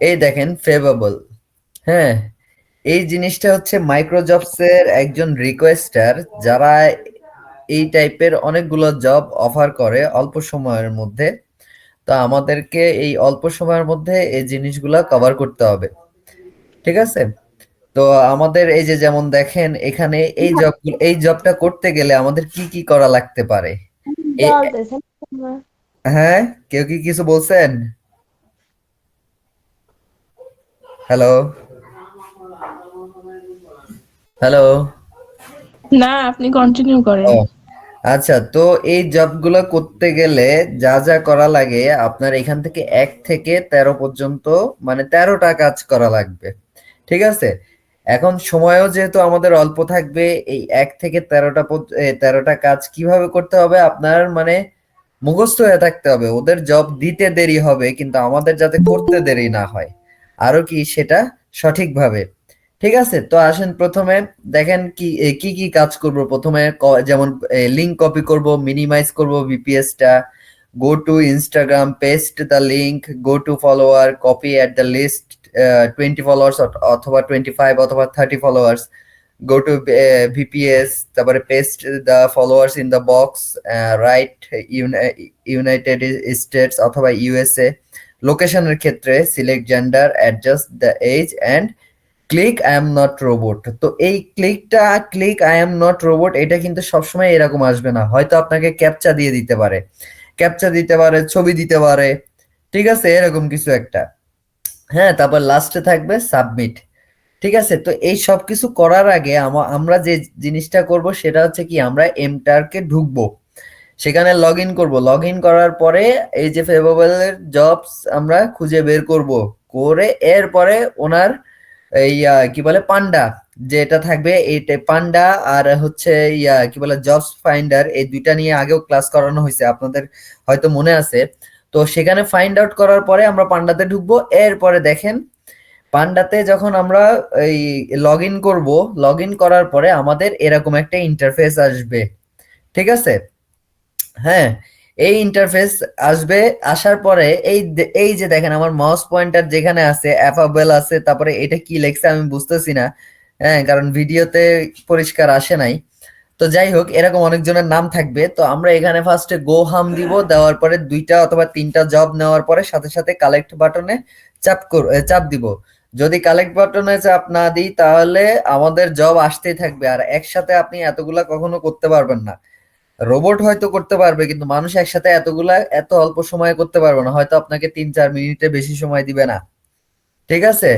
এই দেখেন ফেভাবল হ্যাঁ এই জিনিসটা হচ্ছে মাইক্রোজবস এর একজন রিকোয়েস্টার যারা এই টাইপের অনেকগুলো জব অফার করে অল্প সময়ের মধ্যে। তো আমাদেরকে এই অল্প সময়ের মধ্যে এই জিনিসগুলা কভার করতে হবে। ঠিক আছে? তো আমাদের এই যে যেমন দেখেন এখানে এই জব এই জবটা করতে গেলে আমাদের কি কি করা লাগতে পারে? না। হ্যাঁ কেউ কি কিছু বলছেন? হ্যালো হ্যালো না আপনি কন্টিনিউ করেন। আচ্ছা তো এই জবগুলো করতে গেলে যা যা করা লাগে আপনার এখান থেকে এক থেকে তেরো পর্যন্ত মানে তেরোটা কাজ করা লাগবে। ঠিক আছে? এখন সময়ও যেহেতু আমাদের অল্প থাকবে এই এক থেকে তেরোটা তেরোটা কাজ কীভাবে করতে হবে? আপনার মানে মুখস্থ হয়ে থাকতে হবে। ওদের জব দিতে দেরি হবে কিন্তু আমাদের যাতে করতে দেরি না হয়। আরও কি সেটা সঠিকভাবে। ঠিক আছে? তো আসেন প্রথমে দেখেন কি কি কি কাজ করব? প্রথমে যেমন লিংক কপি করব মিনিমাইজ করব ভিপিএস টা। Go to Instagram paste the link go to follower copy at the list twenty followers অথবা টোয়েন্টি ফাইভ অথবা thirty followers go to VPS তারপরে paste the followers in the box right United States অথবা USA লোকেশনের ক্ষেত্রে select gender adjust the age and click I am not robot তো এই ক্লিকটা click I am not robot এটা কিন্তু সবসময় এরকম আসবে না। হয়তো আপনাকে ক্যাপচা দিয়ে দিতে পারে। ক্যাপচা দিতে পারে, ছবি দিতে পারে। ঠিক আছে, এরকম কিছু একটা। হ্যাঁ তারপর লাস্টে থাকবে সাবমিট ঠিক আছে, তো এই সব কিছু করার আগে আমরা যে জিনিসটা করব সেটা হচ্ছে কি, আমরা এমটারকে ঢুকবো। সেখানে লগ ইন করব। লগ ইন করার পরে এই যে ফেভাবলের জবস আমরা খুঁজে বের করব। করে এরপরে ওনার এই কি বলে, পান্ডা, যেটা থাকবে এইটা পান্ডা আর হচ্ছে ইয়া কি বলে জবস ফাইন্ডার এই দুইটা নিয়ে আগেও ক্লাস করানো হয়েছে। আপনাদের হয়তো মনে আছে। তো সেখানে ফাইন্ড আউট করার পরে আমরা পান্ডাতে ঢুকবো। এরপরে দেখেন, পান্ডাতে যখন আমরা এই লগ ইন করব লগ ইন করার পরে আমাদের এরকম একটা ইন্টারফেস আসবে। ঠিক আছে? হ্যাঁ এই ইন্টারফেস আসবে, আসার পরে এই এই যে দেখেন আমার মাউস পয়েন্টার যেখানে আছে অ্যাফাবেল আছে, তারপরে এটা কি লেখছে আমি বুঝতেছি না। হ্যাঁ কারণ ভিডিওতে পরিষ্কার আসে নাই। তো যাই হোক, এরকম অনেকজনের নাম থাকবে। তো আমরা এখানে ফার্স্টে গো হাম দিব, দেওয়ার পরে দুইটা অথবা তিনটা জব নেওয়ার পরে সাথে সাথে কালেক্ট বাটনে চাপ কর চাপ দিব। যদি কালেক্ট বাটনে চাপ না দিই, তাহলে আমাদের জব আসতেই থাকবে। আর একসাথে আপনি এতগুলা কখনো করতে পারবেন না। রোবট হয়তো করতে পারবে কিন্তু মানুষ একসাথে এতগুলা এত অল্প সময়ে করতে পারবে না। হয়তো আপনাকে তিন চার মিনিটে বেশি সময় দিবে না। ঠিক আছে?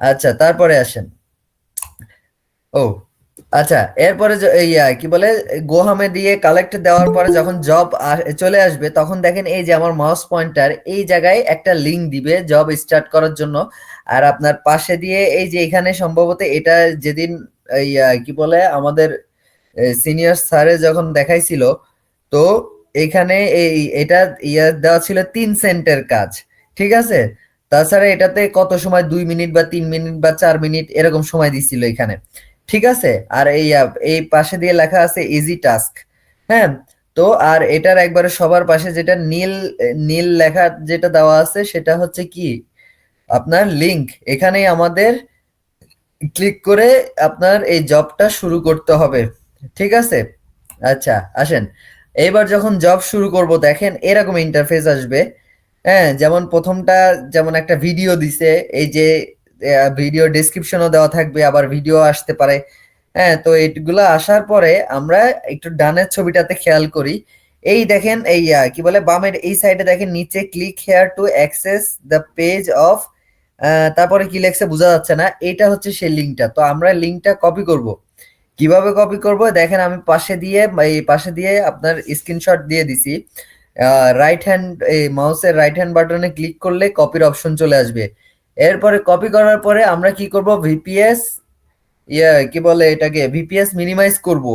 আচ্ছা তারপরে আসেন। ও আচ্ছা এরপরে যে- এই আহ, কি বলে গোহামে দিয়ে কালেক্ট দেওয়ার পরে যখন জব চলে আসবে তখন দেখেন এই যে আমার মাউস পয়েন্টার এই জায়গায় একটা লিংক দিবে জব স্টার্ট করার জন্য। আর আপনার পাশে দিয়ে এই যে এখানে সম্ভবত এটা যেদিন এই কি বলে আমাদের সিনিয়র স্যারে যখন দেখাইছিল, তো এখানে এই, এটা ইয়া দেওয়া ছিল তিন সেন্টের কাজ, ঠিক আছে? তাছাড়া এটাতে কত সময়, দুই মিনিট বা তিন মিনিট বা চার মিনিট এরকম সময় দিছিল এখানে, ঠিক আছে? আর এই এই পাশে দিয়ে লেখা আছে ইজি টাস্ক হ্যাঁ? তো আর এটার একবারে সবার পাশে যেটা নীল নীল লেখা যেটা দেওয়া আছে, সেটা হচ্ছে কি? আপনার লিংক এখানেই আমাদের ক্লিক করে আপনার এই জবটা শুরু করতে হবে। ঠিক আছে? আচ্ছা আসেন। এইবার যখন জব শুরু করব, দেখেন এরকম ইন্টারফেস আসবে। হ্যাঁ যেমন প্রথমটা যেমন একটা ভিডিও দিছে, এই যে ভিডিও ডেসক্রিপশনও দেওয়া থাকবে, আবার ভিডিও আসতে পারে। হ্যাঁ তো এইগুলো আসার পরে আমরা একটু ডানের ছবিটাতে খেয়াল করি। এই দেখেন, এই কি বলে, বামের এই সাইডে দেখেন, নিচে click here to access the page of তারপরে কি লেখছে, বোঝা যাচ্ছে না। এটা হচ্ছে সেই লিঙ্কটা তো আমরা লিঙ্কটা কপি করব। কীভাবে কপি করব? দেখেন আমি পাশে দিয়ে, এই পাশে দিয়ে আপনার স্ক্রিনশট দিয়ে দিছি। রাইট হ্যান্ড এই মাউসের রাইট হ্যান্ড বাটনে ক্লিক করলে কপির অপশন চলে আসবে। এরপরে কপি করার পরে আমরা কি করব? ভিপিএস ইয়া, কি বলে এটাকে? ভিপিএস মিনিমাইজ করব।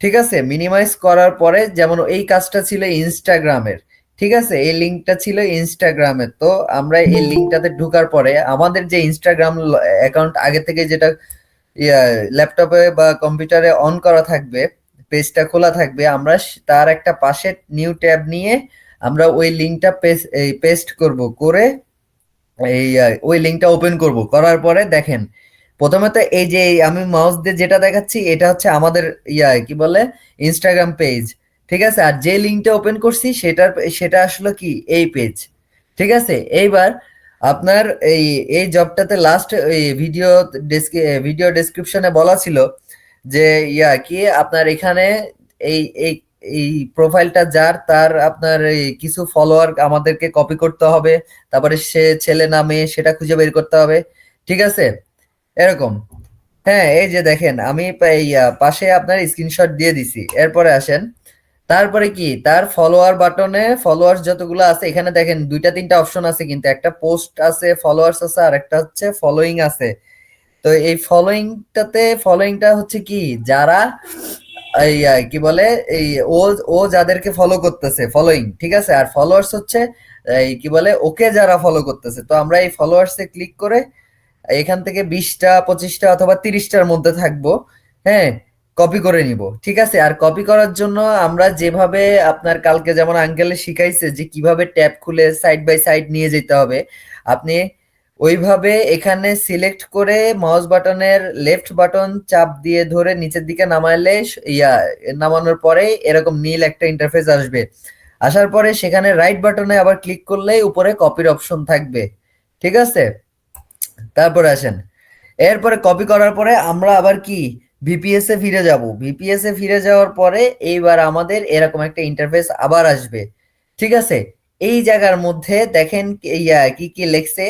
ঠিক আছে? মিনিমাইজ করার পরে যেমন এই কাজটা ছিল ইনস্টাগ্রামের। ঠিক আছে? এই লিঙ্কটা ছিল ইনস্টাগ্রামের। তো আমরা এই লিঙ্কটাতে ঢোকার পরে আমাদের যে ইনস্টাগ্রাম অ্যাকাউন্ট আগে থেকে যেটা ল্যাপটপে বা কম্পিউটারে অন করা থাকবে পেজটা খোলা থাকবে, আমরা তার একটা পাশে নিউ ট্যাব নিয়ে আমরা ওই লিঙ্কটা পেস্ট করব, করে এই ওই লিঙ্কটা ওপেন করব, করার পরে দেখেন, প্রথমে তো এই যে, আমি মাউস দিয়ে যেটা দেখাচ্ছি, এটা হচ্ছে আমাদের, ইয়া, কি বলে ইনস্টাগ্রাম পেজ ঠিক আছে? আর যে লিঙ্কটা ওপেন করছি, সেটার, সেটা আসলো কি? এই পেজ ঠিক আছে? এইবার আপনার এই এই জবটাতে লাস্ট ভিডিও ভিডিও ডেসক্রিপশনে বলা ছিল যে, ইয়া, কি আপনার এখানে এই এই এই প্রোফাইলটা যার, তার আপনার কিছু ফলোয়ার আমাদেরকে কপি করতে হবে, তারপরে সে ছেলে না মেয়ে সেটা খুঁজে বের করতে হবে, ঠিক আছে? এরকম। হ্যাঁ এই যে দেখেন, আমি পাশে আপনার স্ক্রিনশট দিয়ে দিছি। এরপরে আসেন। তারপরে কি? তার ফলোয়ার বাটনে ফলোয়ার্স যতগুলো আছে, এখানে দেখেন দুইটা তিনটা অপশন আছে কিন্তু, একটা পোস্ট আছে ফলোয়ার্স আছে, আর একটা হচ্ছে ফলোইং আছে। তো এই ফলোইংটাতে ফলোইংটা হচ্ছে কি? যারা এই কি বলে? এই, ও ও যাদেরকে ফলো করতেছে ফলোইং ঠিক আছে? আর ফলোয়ার্স হচ্ছে, এই, কি বলে? ওকে যারা ফলো করতেছে। তো আমরা এই ফলোয়ার্সে ক্লিক করে, এখান থেকে বিশটা, পঁচিশটা অথবা তিরিশটার মধ্যে থাকব হ্যাঁ? কপি করে নিব, ঠিক আছে? আর কপি করার জন্য আমরা যেভাবে আপনার কালকে যেমন আঙ্কেলে শিখাইছে যে কীভাবে ট্যাব খুলে সাইড বাই সাইড নিয়ে যেতে হবে, আপনি ওইভাবে এখানে সিলেক্ট করে মাউস বাটনের লেফট বাটন চাপ দিয়ে ধরে নিচের দিকে নামাইলে ইয়া, নামানোর পরে এরকম নীল একটা ইন্টারফেস আসবে। আসার পরে সেখানে রাইট বাটনে আবার ক্লিক করলেই উপরে কপির অপশন থাকবে, ঠিক আছে? তারপরে আসেন। এরপরে কপি করার পরে আমরা আবার কি ভিপিএস ফিরে যাব। ভিপিএস ফিরে যাওয়ার পরে এইবার আমাদের এরকম একটা ইন্টারফেস আবার আসবে। ঠিক আছে? এই জায়গার মধ্যে দেখেন ইয়া কি কি লেখছে?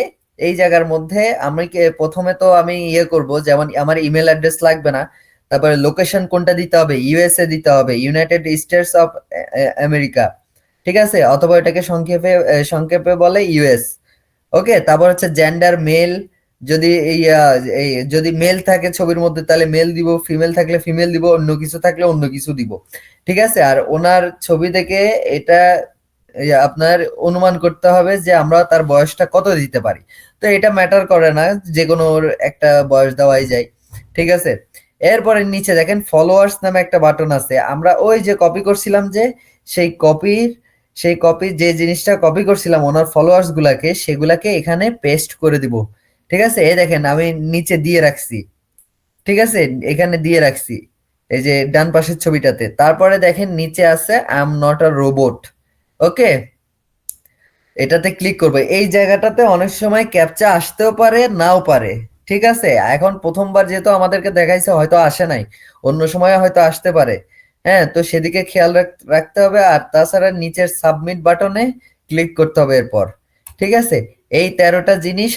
এই জায়গার মধ্যে আমি প্রথমে তো আমি ইয়ে করব, যেমন আমার ইমেল অ্যাড্রেস লাগবে না। তারপরে লোকেশন কোনটা দিতে হবে? ইউএসএ দিতে হবে ইউনাইটেড স্টেটস অফ আমেরিকা ঠিক আছে? অথবা এটাকে সংক্ষেপে সংক্ষেপে বলে ইউএস ওকে তারপর হচ্ছে জেন্ডার মেল যদি এই এই, যদি মেল থাকে ছবির মধ্যে, তাহলে মেল দিব ফিমেল থাকলে ফিমেল দিব, অন্য কিছু থাকলে অন্য কিছু দিব। ঠিক আছে? আর ওনার ছবি থেকে এটা আপনার অনুমান করতে হবে যে আমরা তার বয়সটা কত দিতে পারি। তো এটা ম্যাটার করে না যে কোনো একটা বয়স দেওয়াই যায়। ঠিক আছে? এরপরে নিচে দেখেন ফলোয়ার্স নামে একটা বাটন আছে। আমরা ওই যে কপি করছিলাম যে, সেই কপির সেই কপি যে জিনিসটা কপি করছিলাম, ওনার ফলোয়ার্স গুলাকে, সেগুলাকে এখানে পেস্ট করে দিব। ঠিক আছে? এই দেখেন, আমি নিচে দিয়ে রাখছি। ঠিক আছে? এখানে দিয়ে রাখছি। এই যে ডান পাশের ছবিটাতে। তারপরে দেখেন, নিচে আছে I am not a robot okay? এটাতে ক্লিক করবে। এই জায়গাটাতে অনেক সময় ক্যাপচা আসতেও পারে, নাও পারে। ঠিক আছে? এখন প্রথমবার যেহেতু আমাদেরকে দেখাইছে, হয়তো আসে নাই। অন্য সময় হয়তো আসতে পারে। হ্যাঁ তো সেদিকে খেয়াল রাখ- রাখতে হবে। আর তাছাড়া নিচের সাবমিট বাটনে ক্লিক করতে হবে এরপর। ঠিক আছে? এই তেরোটা জিনিস